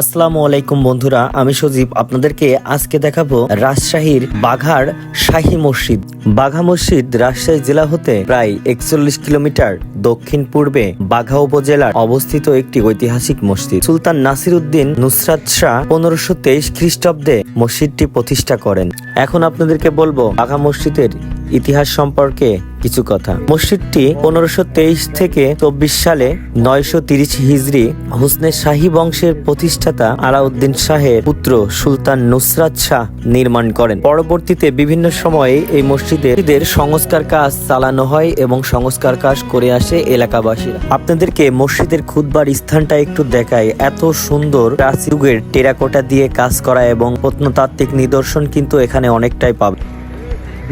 আসসালামু আলাইকুম বন্ধুরা, আমি সজীব। আপনাদেরকে আজকে দেখাবো রাজশাহীর বাঘার শাহী মসজিদ। বাঘা মসজিদ রাজশাহী জেলা হতে প্রায় একচল্লিশ কিলোমিটার দক্ষিণ পূর্বে বাঘা উপজেলার অবস্থিত একটি ঐতিহাসিক মসজিদ। সুলতান নাসির উদ্দিন নুসরাত শাহ পনেরোশো তেইশ খ্রিস্টাব্দে মসজিদটি প্রতিষ্ঠা করেন। এখন আপনাদেরকে বলব, বাঘা মসজিদের ইতিহাস সম্পর্কে কিছু কথা। মসজিদটি পনেরোশো তেইশ থেকে চব্বিশ সালে নয়শো তিরিশ হিজড়ি হুসনে শাহী বংশের প্রতিষ্ঠাতা আলাউদ্দিন শাহের পুত্র সুলতান নুসরাত শাহ নির্মাণ করেন। পরবর্তীতে বিভিন্ন সময়ে এই মসজিদের সংস্কার কাজ চালানো হয় এবং সংস্কার কাজ করে আসে এলাকাবাসীরা। আপনাদেরকে মসজিদের খুদবার স্থানটা একটু দেখায় এত সুন্দর প্রাচীন যুগের টেরাকোটা দিয়ে কাজ করা এবং প্রত্নতাত্ত্বিক নিদর্শন কিন্তু এখানে অনেকটাই পাবে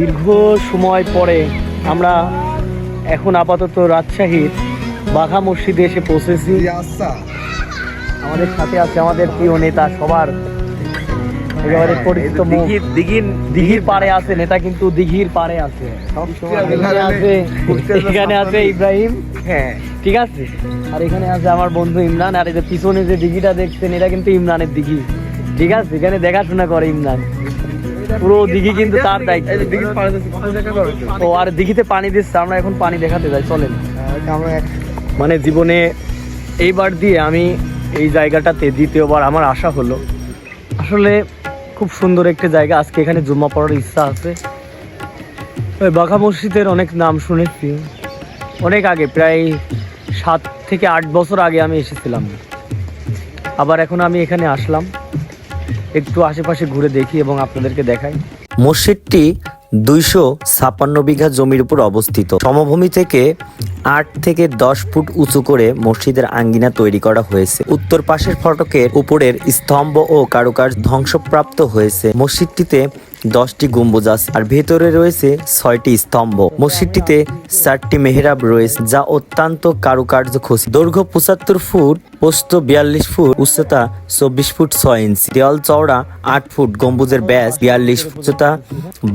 দীর্ঘ সময় পরে আমরা এখন আপাতত রাজশাহীর বাঘা মসজিদে এসে পৌঁছেছি। আমাদের সাথে আছে আমাদের প্রিয় নেতা সবার। একেবারে পরিচিত মুখ। দিঘির দিঘির পাড়ে আছে নেতা কিন্তু দিঘির পাড়ে আছে। এখানে আছে। এখানে আছে ইব্রাহিম। হ্যাঁ। ঠিক আছে? আর এখানে আছে আমার বন্ধু ইমরান। আর এই যে পিছনে যে দিঘিটা দেখছেন এটা কিন্তু ইমরানের দিঘি। ঠিক আছে? এখানে দেখাশোনা করে ইমরান। পুরো দিঘি কিন্তু তার দায়িত্ব? ও আর দিঘিতে পানি দিচ্ছে আমরা এখন পানি দেখাতে যাই চলেন। এক- মানে জীবনে এইবার দিয়ে আমি এই জায়গাটাতে দ্বিতীয়বার আমার আশা হলো। আসলে খুব সুন্দর একটা জায়গা আজকে এখানে জুম্মা পড়ার ইচ্ছা আছে। ওই বাঘা মসজিদের অনেক নাম শুনেছি। অনেক আগে প্রায় সাত থেকে আট বছর আগে আমি এসেছিলাম। আবার এখন আমি এখানে আসলাম। একটু আশেপাশে ঘুরে দেখি এবং আপনাদেরকে দেখাই। মসজিদটি দুইশো ছাপ্পান্ন বিঘা জমির উপর অবস্থিত। সমভূমি থেকে আট থেকে দশ ফুট উঁচু করে মসজিদের আঙ্গিনা তৈরি করা হয়েছে। উত্তর পাশের ফটকের উপরের স্তম্ভ ও কারুকার্য ধ্বংসপ্রাপ্ত হয়েছে। মসজিদটিতে দশটি গম্বুজ আছে, আর ভেতরে রয়েছে ছয়টি স্তম্ভ। মসজিদটিতে চারটি মেহরাব রয়েছে, যা অত্যন্ত কারুকার্য খসি দৈর্ঘ্য পঁচাত্তর ফুট, পোস্ত বিয়াল্লিশ ফুট, উচ্চতা চব্বিশ ফুট ছয় ইঞ্চি। দেওয়াল চওড়া আট ফুট, গম্বুজের ব্যাস বিয়াল্লিশ উচ্চতা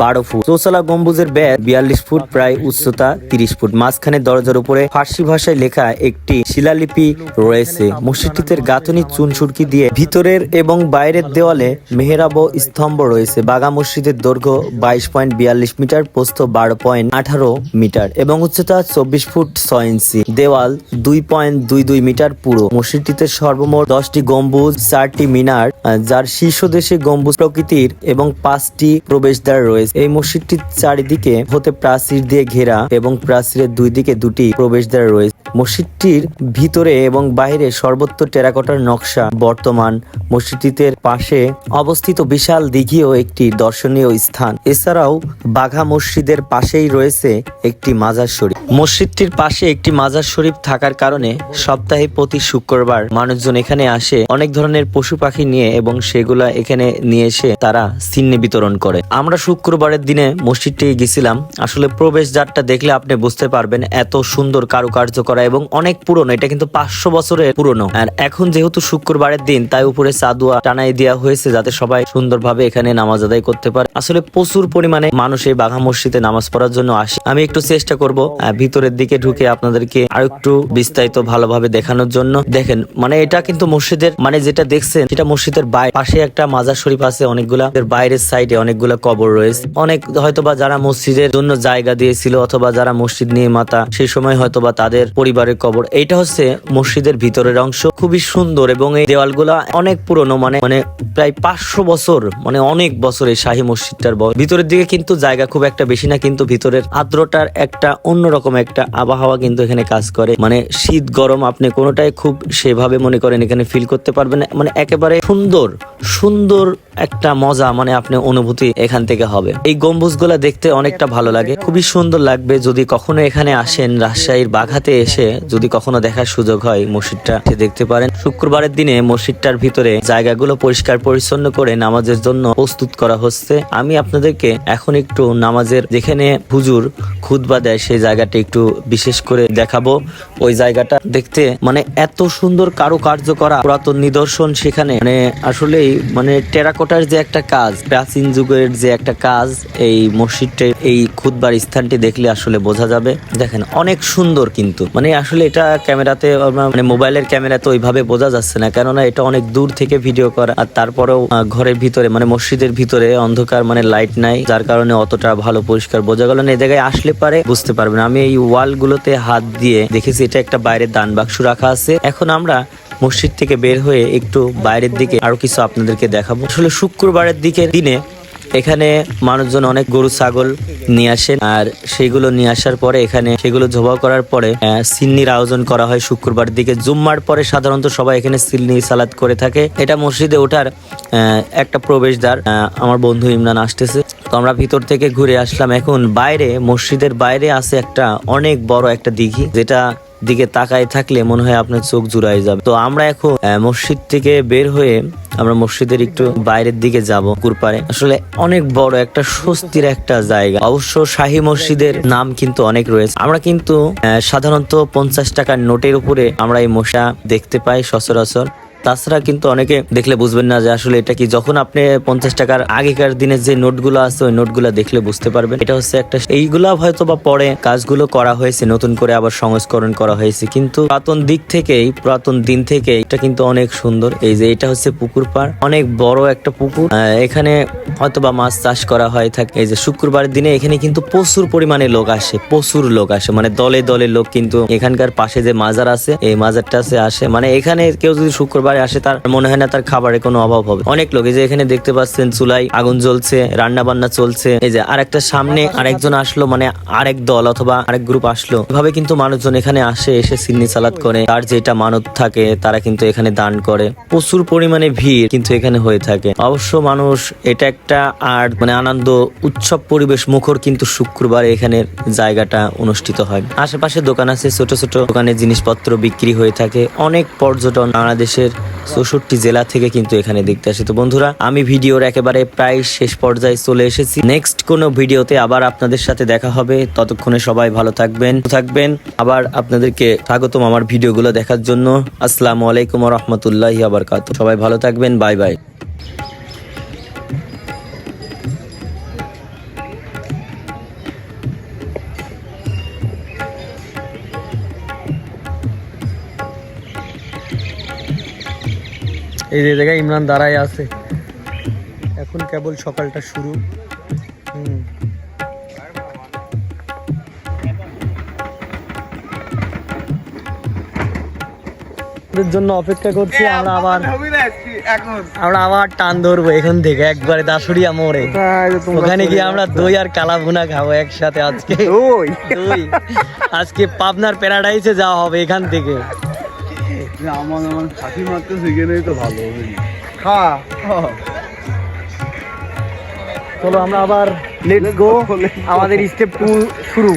বারো ফুট। চৌচালা গম্বুজের ব্যাস বিয়াল্লিশ ফুট, প্রায় উচ্চতা তিরিশ ফুট। মাঝখানে দরজার উপরে ফার্সি ভাষায় লেখা একটি শিলালিপি রয়েছে। মসজিদটিতে গাঁথনি, চুন, সুরকি দিয়ে ভিতরের এবং বাইরের দেওয়ালে মেহরাব স্তম্ভ রয়েছে। বাগা মসজিদের দৈর্ঘ্য বাইশ পয়েন্ট বিয়াল্লিশ মিটার প্রস্থ বারো পয়েন্ট আঠারো মিটার এবং উচ্চতা চব্বিশ ফুট ছয় ইঞ্চি। দেওয়াল দুই পয়েন্ট দুই দুই মিটার পুরো। মসজিদটিতে সর্বমোট দশটি গম্বুজ, চারটি মিনার যার শীর্ষ দেশে গম্বুজ প্রকৃতির এবং পাঁচটি প্রবেশদ্বার রয়েছে। এই মসজিদটির চারিদিকে হতে প্রাচীর দিয়ে ঘেরা এবং প্রাচীরের দুই দিকে দুটি প্রবেশ প্রবেশদ্বার রয়েছে। মসজিদটির ভিতরে এবং বাইরে সর্বত্র টেরাকোটার নকশা। বর্তমান মসজিদটিতে পাশে অবস্থিত বিশাল দিঘিও একটি দর্শনীয় স্থান। এছাড়াও বাঘা মসজিদের পাশেই রয়েছে একটি মাজার শরীফ। মসজিদটির পাশে একটি মাজার শরীফ থাকার কারণে সপ্তাহে প্রতি শুক্রবার মানুষজন এখানে আসে, অনেক ধরনের পশু পাখি নিয়ে এবং সেগুলা এখানে নিয়ে এসে তারা সিন্নি বিতরণ করে। আমরা শুক্রবারের দিনে মসজিদটি গেছিলাম। আসলে প্রবেশ প্রবেশদ্বারটা দেখলে আপনি বুঝতে পারবেন এত সুন্দর কারুকার্য করা এবং অনেক পুরনো। এটা কিন্তু পাঁচশো বছরের পুরনো। আর এখন যেহেতু শুক্রবারের দিন, তাই উপরে চাদুয়া টানাই দেওয়া হয়েছে যাতে সবাই সুন্দরভাবে এখানে নামাজ আদায় করতে পারে। আসলে প্রচুর পরিমাণে মানুষ এই বাঘা মসজিদে নামাজ পড়ার জন্য আসে। আমি একটু চেষ্টা করব ভিতরের দিকে ঢুকে আপনাদেরকে আরও একটু বিস্তারিত ভালোভাবে দেখানোর জন্য। দেখেন মানে এটা কিন্তু মসজিদের মানে যেটা দেখছেন, সেটা মসজিদের বাইরে পাশে একটা মাজার শরীফ আছে, অনেকগুলা। বাইরের সাইডে অনেকগুলা কবর রয়েছে। অনেক হয়তোবা যারা মসজিদের জন্য জায়গা দিয়েছিল, অথবা যারা মসজিদ নিয়ে মাতা সেই সময় হয়তোবা তাদের পরিবারের কবর। এইটা হচ্ছে মসজিদের ভিতরের অংশ। খুবই সুন্দর এবং এই দেওয়ালগুলা অনেক পুরনো মানে মানে প্রায় পাঁচশো বছর মানে অনেক বছর এই শাহী মসজিদটার ভিতরের দিকে কিন্তু জায়গা খুব একটা বেশি না, কিন্তু ভিতরের আর্দ্রতার একটা অন্যরকম একটা আবহাওয়া কিন্তু এখানে কাজ করে। মানে শীত, গরম আপনি কোনোটাই খুব সেভাবে মনে করেন এখানে ফিল করতে পারবেন। মানে একেবারে সুন্দর সুন্দর একটা মজা মানে আপনি অনুভূতি এখান থেকে হবে। এই গম্বুজগুলা দেখতে অনেকটা ভালো লাগে। খুবই সুন্দর লাগবে যদি কখনো এখানে আসেন রাজশাহীর বাঘাতে এসে। যদি কখনো দেখার সুযোগ হয়, মসজিদটা দেখতে পারেন। শুক্রবারের দিনে মসজিদটার ভিতরে জায়গাগুলো পরিষ্কার পরিচ্ছন্ন করে নামাজের জন্য প্রস্তুত করা হচ্ছে। আমি আপনাদেরকে এখন একটু নামাজের যেখানে হুজুর খুতবা দেয়, সেই জায়গাটা একটু বিশেষ করে দেখাবো। ওই জায়গাটা দেখতে মানে এত সুন্দর কারুকার্য করা, পুরাতন নিদর্শন সেখানে। মানে আসলেই মানে টেরাকোটার যে একটা কাজ, প্রাচীন যুগের যে একটা কাজ, এই মসজিদটা এই খুদবার স্থানটি দেখলে আসলে বোঝা যাবে। দেখেন, অনেক সুন্দর কিন্তু। মানে মানে আসলে এটা ক্যামেরাতে মানে মোবাইলের ক্যামেরাতে ওইভাবে বোঝা যাচ্ছে না। কেননা এটা অনেক দূর থেকে ভিডিও করা, আর তারপরেও ঘরের ভিতরে মানে মসজিদের ভিতরে অন্ধকার মানে লাইট নাই, যার কারণে অতটা ভালো পরিষ্কার বোঝা গেল না। এই জায়গায় আসলে পারে, বুঝতে পারবেন আমি এই ওয়াল গুলোতে হাত দিয়ে দেখেছি, এটা একটা বাইরের দান বাক্স রাখা আছে। এখন আমরা মসজিদ থেকে বের হয়ে একটু বাইরের দিকে আরও কিছু আপনাদেরকে দেখাবো। আসলে শুক্রবারের দিকে দিনে এখানে মানুষজন অনেক গরু, ছাগল নিয়ে আসেন। আর সেগুলো নিয়ে আসার পরে এখানে সেগুলো জবাই করার পরে সিন্নির আয়োজন করা হয় শুক্রবার দিকে। জুম্মার পরে সাধারণত সবাই এখানে সিন্নি সালাদ করে থাকে। এটা মসজিদে ওঠার একটা প্রবেশদ্বার আমার বন্ধু ইমরান আসতেছে। তো আমরা ভিতর থেকে ঘুরে আসলাম। এখন বাইরে, মসজিদের বাইরে আছে একটা অনেক বড় একটা দিঘি, যেটা দিকে তাকায় থাকলে মনে হয় আপনার চোখ জুড়াই যাবে। তো আমরা এখন মসজিদ থেকে বের হয়ে আমরা মসজিদের একটু বাইরের দিকে যাব কুরপারে আসলে অনেক বড় একটা স্বস্তির একটা জায়গা। অবশ্য শাহী মসজিদের নাম কিন্তু অনেক রয়েছে। আমরা কিন্তু সাধারণত পঞ্চাশ টাকার নোটের উপরে আমরা এই মশা দেখতে পাই সচরাচর। তাছাড়া কিন্তু অনেকে দেখলে বুঝবেন না যে আসলে এটা কি, যখন আপনি পঞ্চাশ টাকার আগেকার দিনের যে নোটগুলো আছে, ওই নোটগুলো দেখলে বুঝতে পারবেন। এটা হচ্ছে একটা এইগুলা হয়তো বা পরে কাজগুলো করা হয়েছে, নতুন করে আবার সংস্করণ করা হয়েছে, কিন্তু পুরাতন দিক থেকেই, পুরাতন দিন থেকে এটা কিন্তু অনেক সুন্দর। এই যে এটা হচ্ছে পুকুর পাড়, অনেক বড় একটা পুকুর। এখানে হয়তো বা মাছ চাষ করা হয় থাকে। এই যে শুক্রবারের দিনে এখানে কিন্তু প্রচুর পরিমাণে লোক আসে, প্রচুর লোক আসে। মানে দলে দলে লোক কিন্তু এখানকার পাশে যে মাজার আছে, এই মাজারটা আছে, আসে। মানে এখানে কেউ যদি শুক্রবারে আসে, তার মনে হয় না তার খাবারের কোনো অভাব হবে। অনেক লোক, এই যে এখানে দেখতে পাচ্ছেন চুলাই আগুন জ্বলছে রান্না বান্না চলছে। এই যে আরেকটা সামনে আরেকজন আসলো মানে আরেক দল অথবা আরেক গ্রুপ আসলো। এভাবে কিন্তু মানুষজন এখানে আসে, এসে সিন্নি সালাদ করে। তার যেটা মানত থাকে, তারা কিন্তু এখানে দান করে। প্রচুর পরিমাণে ভিড় কিন্তু এখানে হয়ে থাকে। অবশ্য মানুষ, এটা একটা আর মানে আনন্দ উৎসব পরিবেশ মুখর কিন্তু শুক্রবার এখানে জায়গাটা অনুষ্ঠিত হয়। আশেপাশে দোকান আছে, ছোট ছোট দোকানে জিনিসপত্র বিক্রি হয়ে থাকে। অনেক পর্যটন বাংলাদেশের চৌষট্টি জেলা থেকে কিন্তু এখানে দেখতে আসে। তো বন্ধুরা, আমি ভিডিওর একেবারে প্রায় শেষ পর্যায়ে চলে এসেছি। নেক্সট কোনো ভিডিওতে আবার আপনাদের সাথে দেখা হবে। ততক্ষণে সবাই ভালো থাকবেন থাকবেন। আবার আপনাদেরকে স্বাগতম আমার ভিডিওগুলো দেখার জন্য। আসসালামু আলাইকুম রহমতুল্লাহ আবার সবাই ভালো থাকবেন। Bye bye. এই যে জায়গায় ইমরান দাঁড়ায় আছে। এখন কেবল সকালটা শুরু। হুম। জন্য অপেক্ষা করছি আমরা আবার আমরা আবার টান ধরবো এখান থেকে একবারে দাসুরিয়া মোড়ে। ওখানে গিয়ে আমরা দই আর কালা ভুনা খাব একসাথে আজকে। আজকে পাবনার প্যারাডাইসে যাওয়া হবে এখান থেকে। আমার আমার ফাঁকি মারতে শিখে তো ভালো খা। চলো আমরা আবার লেটস গো আমাদের স্টেপ টু শুরু।